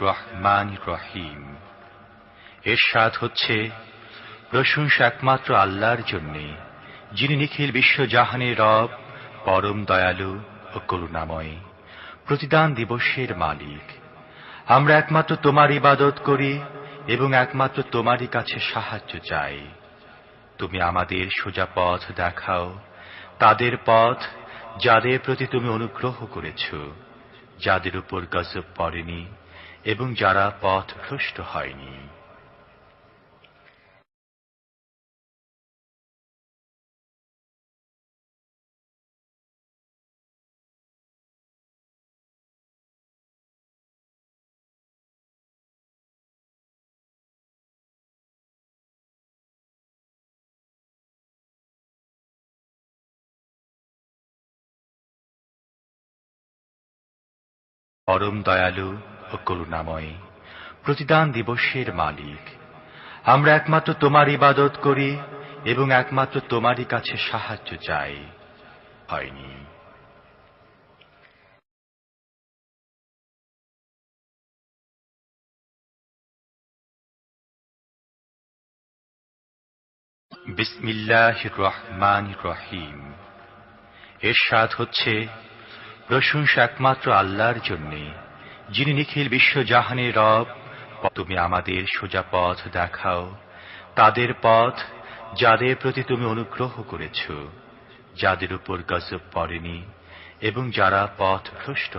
রহমান রহিম এর স্বাদ হচ্ছে প্রশংসা একমাত্র আল্লাহর জন্যে, যিনি নিখিল বিশ্বজাহানের রব, পরম দয়ালু ও করুণাময়, প্রতিদান দিবসের মালিক। আমরা একমাত্র তোমার ইবাদত করি এবং একমাত্র তোমারই কাছে সাহায্য চাই। তুমি আমাদের সোজা পথ দেখাও, তাদের পথ যাদের প্রতি তুমি অনুগ্রহ করেছ। যাদের উপর গজব পড়েনি এবং যারা পথ ভ্রষ্ট হয়নি। পরম দয়ালু ও করুণাময়, প্রতিদান দিবসের মালিক। আমরা একমাত্র তোমার ইবাদত করি এবং একমাত্র তোমারই কাছে সাহায্য চাই। হয়নি। বিসমিল্লাহ রহমান রহিম। এর স্বাদ হচ্ছে প্রশংসা একমাত্র আল্লাহর জন্যে, যিনি নিখিল বিশ্বজাহানের রব। তুমি আমাদের সোজা পথ দেখাও, তাদের পথ যাদের প্রতি তুমি অনুগ্রহ করেছ, যাদের উপর গজব পড়েনি, এবং যারা পথ ভ্রষ্ট